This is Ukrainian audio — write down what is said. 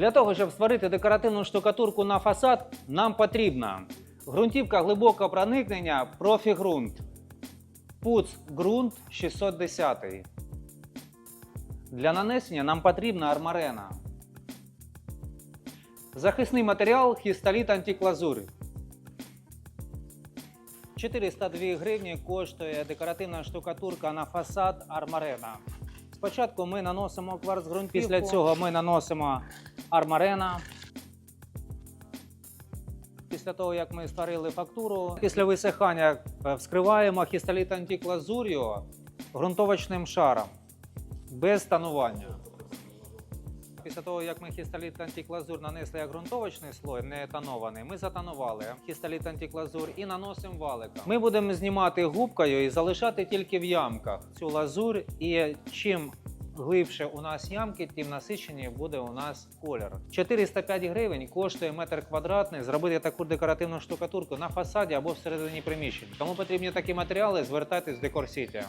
Для того, щоб створити декоративну штукатурку на фасад, нам потрібна ґрунтівка глибокого проникнення профігрунт. Пуц ґрунт 610. Для нанесення нам потрібна армарена. Захисний матеріал хістоліт антиклазури. 402 гривні коштує декоративна штукатурка на фасад армарена. Спочатку ми наносимо кварц ґрунтівку, після цього ми наносимо армарена. Після того, як ми створили фактуру, після висихання е, вскриваємо хістоліт антиклазур'ю ґрунтовочним шаром без тонування. Після того, як ми хістоліт антиклазур нанесли як ґрунтовочний слой, не тонований, ми затонували хістоліт антиклазур і наносимо валиком. Ми будемо знімати губкою і залишати тільки в ямках цю лазур. І чим глибше у нас ямки, тим насиченіше буде у нас колір. 405 гривень коштує метр квадратний зробити таку декоративну штукатурку на фасаді або всередині приміщень. Кому потрібні такі матеріали, звертайтесь в Декор Сіті.